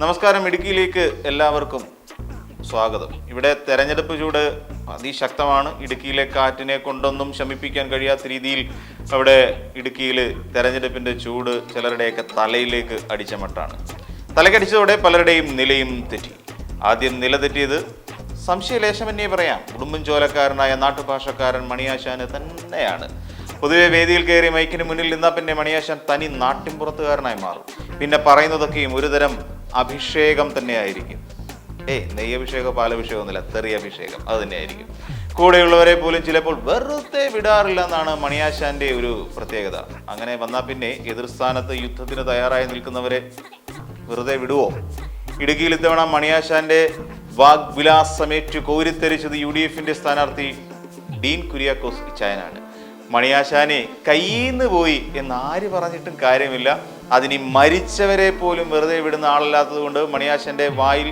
നമസ്കാരം ഇടുക്കിയിലേക്ക് എല്ലാവർക്കും സ്വാഗതം. ഇവിടെ തെരഞ്ഞെടുപ്പ് ചൂട് അതിശക്തമാണ്. ഇടുക്കിയിലെ കാറ്റിനെ കൊണ്ടൊന്നും ശമിപ്പിക്കാൻ കഴിയാത്ത രീതിയിൽ അവിടെ ഇടുക്കിയിൽ തെരഞ്ഞെടുപ്പിന്റെ ചൂട് ചിലരുടെയൊക്കെ തലയിലേക്ക് അടിച്ച മട്ടാണ് തലക്കടിച്ചതോടെ പലരുടെയും നിലയും തെറ്റി. ആദ്യം നില തെറ്റിയത് സംശയലേശമെന്നേ പറയാം. ഉടുമ്പൻചോലക്കാരനായ നാട്ടുഭാഷക്കാരൻ മണിയാശാന് തന്നെയാണ്. പൊതുവെ വേദിയിൽ കയറി മൈക്കിന് മുന്നിൽ നിന്നാൽ പിന്നെ മണിയാശാൻ തനി നാട്ടിൻപുറത്തുകാരനായി മാറും. പിന്നെ പറയുന്നതൊക്കെയും ഒരുതരം അഭിഷേകം തന്നെയായിരിക്കും. ഏയ് നെയ്യഭിഷേകം പാലഭിഷേകം ഒന്നുമില്ല തെറിയ അഭിഷേകം അത് തന്നെയായിരിക്കും. കൂടെയുള്ളവരെ പോലും ചിലപ്പോൾ വെറുതെ വിടാറില്ല എന്നാണ് മണിയാശാന്റെ ഒരു പ്രത്യേകത. അങ്ങനെ വന്നാൽ പിന്നെ എതിർസ്ഥാനത്ത് യുദ്ധത്തിന് തയ്യാറായി നിൽക്കുന്നവരെ വെറുതെ വിടുവോ? ഇടുക്കിയിൽ ഇത്തവണ മണിയാശാന്റെ വാഗ്വിലാസമേറ്റു കോരിത്തെരിച്ചത് യു ഡി എഫിന്റെ സ്ഥാനാർത്ഥി ഡീൻ കുര്യാക്കോസ് ഇച്ചായനാണ്. മണിയാശാനെ കയ്യിന്ന് പോയി എന്ന് ആര് പറഞ്ഞിട്ടും കാര്യമില്ല. അതിനി മരിച്ചവരെ പോലും വെറുതെ വിടുന്ന ആളല്ലാത്തത് കൊണ്ട് മണിയാശന്റെ വായിൽ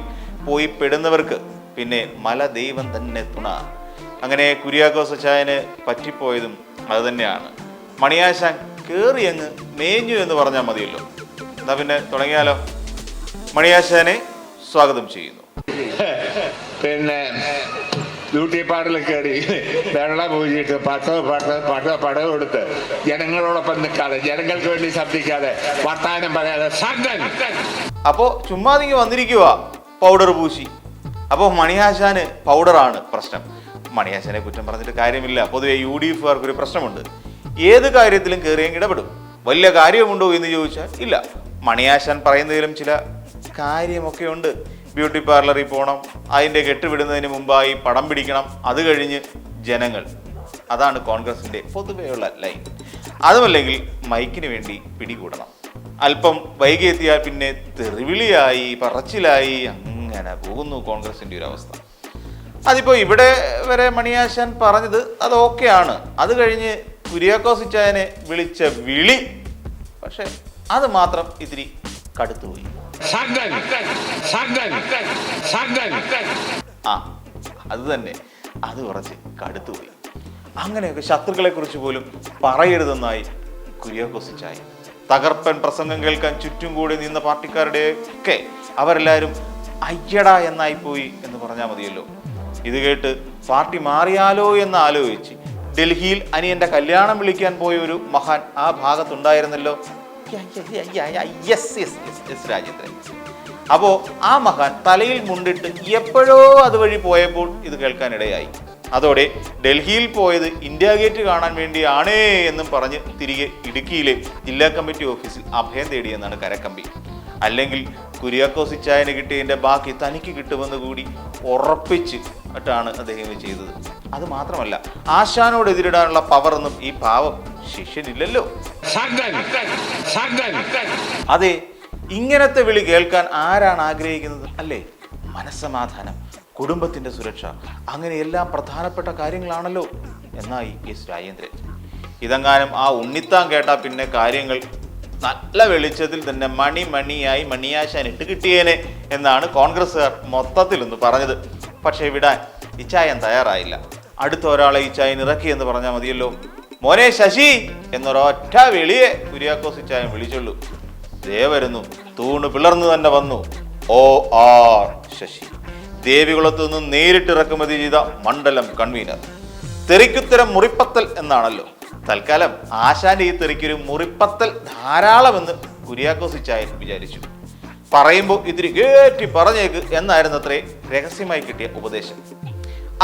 പോയി പെടുന്നവർക്ക് പിന്നെ മല ദൈവം തന്നെ തുണ. അങ്ങനെ കുര്യാക്കോസ് അച്ചായന് പറ്റിപ്പോയതും അത് തന്നെയാണ്. മണിയാശാൻ കേറി അങ്ങ് മേഞ്ഞു എന്ന് പറഞ്ഞാൽ മതിയല്ലോ. എന്നാ പിന്നെ തുടങ്ങിയാലോ? മണിയാശാനെ സ്വാഗതം ചെയ്യുന്നു. പിന്നെ ബ്യൂട്ടി പാർലറിൽ കയറി വെള്ളം പൂജിയിട്ട് പട്ടോ പട്ടോ പട്ടോ പടം കൊടുത്ത് ജനങ്ങളോടൊപ്പം നിൽക്കാതെ ജനങ്ങൾക്ക് വേണ്ടി ശബ്ദിക്കാതെ വർത്താനം പറയാതെ അപ്പോ ചുമ്മാ നിങ്ങൾ വന്നിരിക്കുക പൗഡർ പൂശി. അപ്പോൾ മണിയാശാന് പൗഡറാണ് പ്രശ്നം. മണിയാശാനെ കുറ്റം പറഞ്ഞിട്ട് കാര്യമില്ല. പൊതുവെ യു ഡി എഫുകാർക്ക് ഒരു പ്രശ്നമുണ്ട്. ഏത് കാര്യത്തിലും കയറിയും ഇടപെടും. വലിയ കാര്യമുണ്ടോ എന്ന് ചോദിച്ചാൽ ഇല്ല. മണിയാശാൻ പറയുന്നതിലും ചില കാര്യമൊക്കെ ഉണ്ട് ബ്യൂട്ടി പാർലറിൽ പോകണം അതിന്റെ കെട്ടുവിടുന്നതിന് മുമ്പായി പടം പിടിക്കണം അത് കഴിഞ്ഞ് ജനങ്ങൾ. അതാണ് കോൺഗ്രസിന്റെ പൊതുവെയുള്ള ലൈൻ. അതുമല്ലെങ്കിൽ മൈക്കിന് വേണ്ടി പിടികൂടണം. അല്പം വൈകിയെത്തിയാൽ പിന്നെ തെറിവിളിയായി പറച്ചിലായി അങ്ങനെ പോകുന്നു കോൺഗ്രസിന്റെ ഒരു അവസ്ഥ. അതിപ്പോൾ ഇവിടെ വരെ മണിയാശാൻ പറഞ്ഞത് അത് ഓക്കെയാണ്. അത് കഴിഞ്ഞ് കുര്യാക്കോസിച്ചായനെ വിളിച്ച വിളി. പക്ഷെ അത് മാത്രം ഇത്തിരി കടുത്തുപോയി. ആ അത് തന്നെ. അത് കുറച്ച് കടുത്തുപോയി അങ്ങനെയൊക്കെ ശത്രുക്കളെ കുറിച്ച് പോലും പറയരുതെന്നായി കുര്യാക്കോസിച്ചായി തകർപ്പൻ പ്രസംഗം കേൾക്കാൻ ചുറ്റും കൂടി നിന്ന പാർട്ടിക്കാരുടെ ഒക്കെ അവരെല്ലാവരും അയ്യട എന്നായി പോയി എന്ന് പറഞ്ഞാൽ മതിയല്ലോ. ഇത് കേട്ട് പാർട്ടി മാറിയാലോ എന്ന് ആലോചിച്ച് ഡൽഹിയിൽ അനിയന്റെ കല്യാണം വിളിക്കാൻ പോയ ഒരു മഹാൻ ആ ഭാഗത്തുണ്ടായിരുന്നല്ലോ. Yes yes yes Rajendran. അപ്പോ ആ മഹാൻ തലയിൽ മുണ്ടിട്ട് എപ്പോഴോ അതുവഴി പോയപ്പോൾ ഇത് കേൾക്കാനിടയായി. അതോടെ ഡൽഹിയിൽ പോയത് ഇന്ത്യ ഗേറ്റ് കാണാൻ വേണ്ടിയാണേ എന്നും പറഞ്ഞ് തിരികെ ഇടുക്കിയിലെ ജില്ലാ കമ്മിറ്റി ഓഫീസിൽ അഭയം തേടിയെന്നാണ് കരക്കമ്പി. അല്ലെങ്കിൽ കുര്യാക്കോസ് സിച്ചായന് കിട്ടിയതിന്റെ ബാക്കി തനിക്ക് കിട്ടുമെന്ന് കൂടി ഉറപ്പിച്ച് ാണ് അദ്ദേഹം ചെയ്തത്. അത് മാത്രമല്ല ആശാനോട് എതിരിടാനുള്ള പവറൊന്നും ഈ പാവം ശിഷ്യനില്ലല്ലോ. അതെ ഇങ്ങനത്തെ വിളി കേൾക്കാൻ ആരാണ് ആഗ്രഹിക്കുന്നത്? അല്ലേ? മനസ്സമാധാനം കുടുംബത്തിന്റെ സുരക്ഷ അങ്ങനെ എല്ലാം പ്രധാനപ്പെട്ട കാര്യങ്ങളാണല്ലോ. എന്നായി എസ് രാജേന്ദ്രൻ. ഇതെങ്ങാനും ആ ഉണ്ണിത്താൻ കേട്ടാ പിന്നെ കാര്യങ്ങൾ നല്ല വെളിച്ചത്തിൽ തന്നെ മണി മണിയായി മണിയാശാൻ ഇട്ട് കിട്ടിയേനെ എന്നാണ് കോൺഗ്രസ്സുകാർ മൊത്തത്തിൽ ഒന്ന് പറഞ്ഞത്. പക്ഷേ വിടാൻ ഇച്ചായൻ തയ്യാറായില്ല. അടുത്ത ഒരാളെ ഇച്ചായൻ ഇറക്കി എന്ന് പറഞ്ഞാൽ മതിയല്ലോ. മോനെ ശശി എന്നൊരൊറ്റ വിളിയെ കുര്യാക്കോസ് ഇച്ചായൻ വിളിച്ചുള്ളൂ. ദേ വരുന്നു തൂണ് പിളർന്നു തന്നെ വന്നു. ഓ ആർ ശശി. ദേവികുളത്തു നിന്ന് നേരിട്ട് ഇറക്കുമതി ചെയ്ത മണ്ഡലം കൺവീനർ. തെറിക്കുത്തരം മുറിപ്പത്തൽ എന്നാണല്ലോ. തൽക്കാലം ആശാന്റെ ഈ തെറിക്കൊരു മുറിപ്പത്തൽ ധാരാളമെന്ന് കുര്യാക്കോസ് ഇച്ചായൻ വിചാരിച്ചു. പറയുമ്പോൾ ഇതിരി കേറ്റി പറഞ്ഞേക്ക് എന്നായിരുന്നു അത്രേ രഹസ്യമായി കിട്ടിയ ഉപദേശം.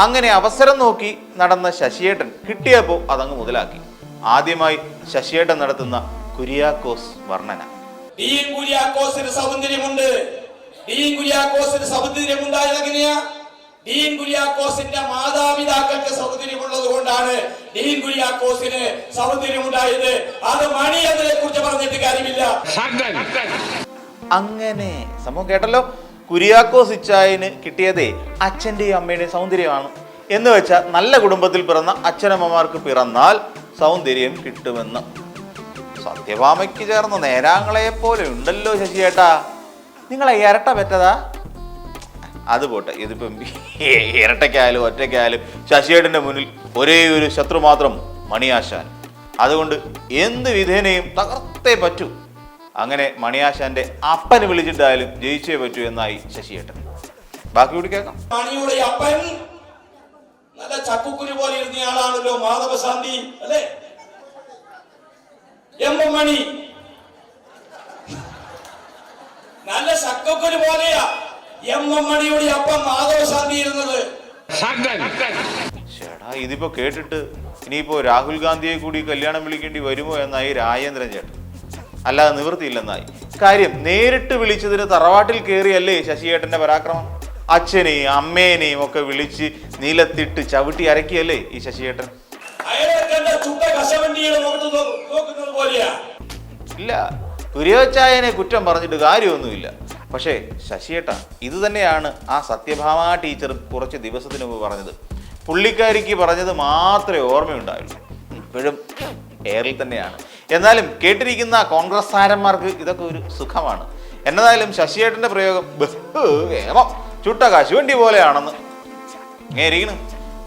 അങ്ങനെ അവസരം നോക്കി നടന്ന ശശിയേട്ടൻ കിട്ടിയപ്പോൾ അതങ്ങ് മുതലാക്കി. ആദ്യമായി ശശിയേട്ടൻ നടത്തുന്ന കുര്യാക്കോസ് വർണന. ഈ കുര്യാക്കോസിന് സൗന്ദര്യമുണ്ട്. ഡീൻ കുര്യാക്കോസിന് സൗന്ദര്യമുണ്ടായത് എങ്ങനെയാ? ഡീൻ കുര്യാക്കോസിന്റെ മാതാപിതാക്കൾക്ക് സൗന്ദര്യമുള്ളത് കൊണ്ടാണ് ഡീൻ കുര്യാക്കോസിന് സൗന്ദര്യമുണ്ടായത്. അത് മണി അതിനെ കുറിച്ച് പറഞ്ഞിട്ട് കാര്യമില്ല. അങ്ങനെ. സംഭവം കേട്ടല്ലോ? കുര്യാക്കോസ് ഇച്ചായന് കിട്ടിയതേ അച്ഛന്റെയും അമ്മയുടെയും സൗന്ദര്യമാണ്. എന്ന് വെച്ചാൽ നല്ല കുടുംബത്തിൽ പിറന്ന അച്ഛനമ്മമാർക്ക് പിറന്നാൽ സൗന്ദര്യം കിട്ടുമെന്ന്. സത്യഭാമയ്ക്ക് ചേർന്ന നേരാങ്ങളെ പോലെ ഉണ്ടല്ലോ ശശിയേട്ടാ. നിങ്ങളെ ഇരട്ട പറ്റതാ? അത് പോട്ടെ ഇതിപ്പം ഇരട്ടയ്ക്കായാലും ഒറ്റയ്ക്കായാലും ശശിയേട്ടന്റെ മുന്നിൽ ഒരേ ഒരു ശത്രു മാത്രം മണിയാശാൻ. അതുകൊണ്ട് എന്ത് വിധേനയും തകർത്തേ പറ്റൂ. അങ്ങനെ മണിയാശാന്റെ അപ്പന് വിളിച്ചിട്ടായാലും ജയിച്ചേ പറ്റൂ എന്നായി ശശിയേട്ടൻ. ബാക്കി കൂടി കേൾക്കാം. മണിയുടെ അപ്പൻ നല്ല ചക്കുക്കുരു പോലെ ഇരുന്നയാളാണല്ലോ മാധവശാന്തി അല്ലേ? M M Mani. നല്ല ചക്കുക്കുരു പോലെയാ എം എം മണിയുടെ അപ്പൻ മാധവശാന്തി ഇരുന്നത്. ചേട്ടാ ഇതിപ്പോ കേട്ടിട്ട് ഇനിയിപ്പോ രാഹുൽ ഗാന്ധിയെ കൂടി കല്യാണം വിളിക്കേണ്ടി വരുമോ എന്നായി രാജേന്ദ്രൻ ചേട്ടൻ. അല്ലാതെ നിവൃത്തിയില്ലെന്നായി. കാര്യം നേരിട്ട് വിളിച്ചതിന് തറവാട്ടിൽ കയറിയല്ലേ ശശിയേട്ടന്റെ പരാക്രമം? അച്ഛനെയും അമ്മേനെയും ഒക്കെ വിളിച്ച് നീലത്തിട്ട് ചവിട്ടി അരക്കിയല്ലേ ഈ ശശിയേട്ടൻ? ഇല്ല തുര്യവച്ചായനെ കുറ്റം പറഞ്ഞിട്ട് കാര്യമൊന്നുമില്ല. പക്ഷേ ശശിയേട്ട ഇത് തന്നെയാണ് ആ സത്യഭാമ ടീച്ചർ കുറച്ച് ദിവസത്തിന് മുമ്പ് പറഞ്ഞത്. പുള്ളിക്കാരിക്ക് പറഞ്ഞത് മാത്രമേ ഓർമ്മയുണ്ടായുള്ളൂ. ഇപ്പോഴും എയറിൽ തന്നെയാണ്. എന്നാലും കേട്ടിരിക്കുന്ന കോൺഗ്രസ് താരന്മാർക്ക് ഇതൊക്കെ ഒരു സുഖമാണ്. എന്നതായാലും ശശിയേട്ടന്റെ പ്രയോഗം ബഹ് ചുട്ട കശുവണ്ടി പോലെയാണെന്ന്. ഇങ്ങനെയിരിക്കണം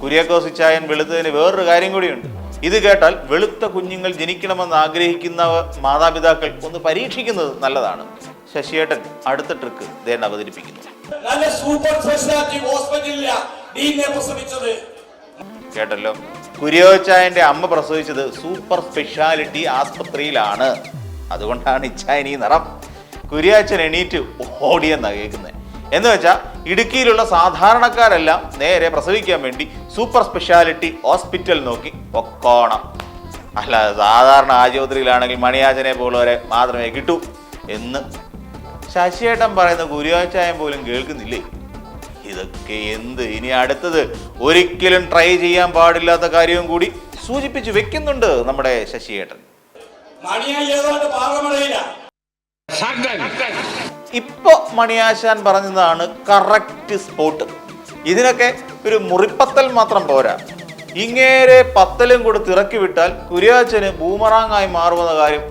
കുര്യാക്കോസ് ചായൻ വെളുത്തതിന് വേറൊരു കാര്യം കൂടിയുണ്ട്. ഇത് കേട്ടാൽ വെളുത്ത കുഞ്ഞുങ്ങൾ ജനിക്കണമെന്ന് ആഗ്രഹിക്കുന്ന മാതാപിതാക്കൾ ഒന്ന് പരീക്ഷിക്കുന്നത് നല്ലതാണ്. ശശിയേട്ടൻ അടുത്ത ട്രിക്ക് ദേണ്ട അവതരിപ്പിക്കുന്നു. നല്ല സൂപ്പർ സ്പെഷ്യാലിറ്റി കേട്ടല്ലോ. കുര്യോച്ചായന്റെ അമ്മ പ്രസവിച്ചത് സൂപ്പർ സ്പെഷ്യാലിറ്റി ആസ്പത്രിയിലാണ്. അതുകൊണ്ടാണ് ഇച്ചായനി നിറം. കുര്യാച്ചൻ എണീറ്റ് ഓടിയെന്നാ കേൾക്കുന്നത് എന്ന് വെച്ചാൽ ഇടുക്കിയിലുള്ള സാധാരണക്കാരെല്ലാം നേരെ പ്രസവിക്കാൻ വേണ്ടി സൂപ്പർ സ്പെഷ്യാലിറ്റി ഹോസ്പിറ്റൽ നോക്കി പൊക്കോണം. അല്ല സാധാരണ ആശുപത്രിയിലാണെങ്കിൽ മണിയാച്ചനെ പോലുള്ളവരെ മാത്രമേ കിട്ടൂ എന്ന് ശശിയേട്ടൻ പറയുന്ന കുര്യാച്ചായം പോലും കേൾക്കുന്നില്ലേ? ഇതൊക്കെ എന്ത്? ഇനി അടുത്തത് ഒരിക്കലും ട്രൈ ചെയ്യാൻ പാടില്ലാത്ത കാര്യവും കൂടി സൂചിപ്പിച്ച് വെക്കുന്നുണ്ട് നമ്മുടെ ശശിയേട്ടൻ. ഇപ്പൊ മണിയാശാൻ പറഞ്ഞതാണ് കറക്റ്റ് സ്പോട്ട് ഇതിനൊക്കെ ഒരു മുറിപ്പത്തൽ മാത്രം പോരാ. ഇങ്ങേരെ പത്തലും കൊടുത്ത് ഇറക്കി വിട്ടാൽ കുര്യാച്ചന് ബൂമറാങ്ങായി മാറുമെന്ന കാര്യം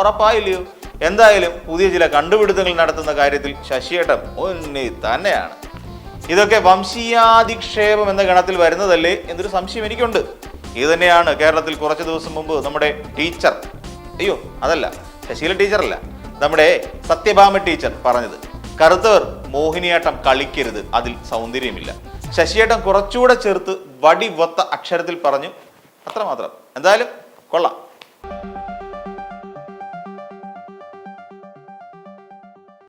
ഉറപ്പായില്ലയോ? എന്തായാലും പുതിയ ചില കണ്ടുപിടുത്തങ്ങൾ നടത്തുന്ന കാര്യത്തിൽ ശശിയേട്ടൻ ഒന്നി തന്നെയാണ്. ഇതൊക്കെ വംശീയാധിക്ഷേപം എന്ന ഗണത്തിൽ വരുന്നതല്ലേ എന്നൊരു സംശയം എനിക്കുണ്ട്. ഇത് തന്നെയാണ് കേരളത്തിൽ കുറച്ച് ദിവസം മുമ്പ് നമ്മുടെ ടീച്ചർ അയ്യോ അതല്ല ശശീല ടീച്ചറല്ല നമ്മുടെ സത്യഭാമ ടീച്ചർ പറഞ്ഞത് കറുത്തവർ മോഹിനിയാട്ടം കളിക്കരുത് അതിൽ സൗന്ദര്യമില്ല. ശശിയേട്ടൻ കുറച്ചുകൂടെ ചേർത്ത് വടി വൊത്ത അക്ഷരത്തിൽ പറഞ്ഞു അത്രമാത്രം. എന്തായാലും കൊള്ളാം.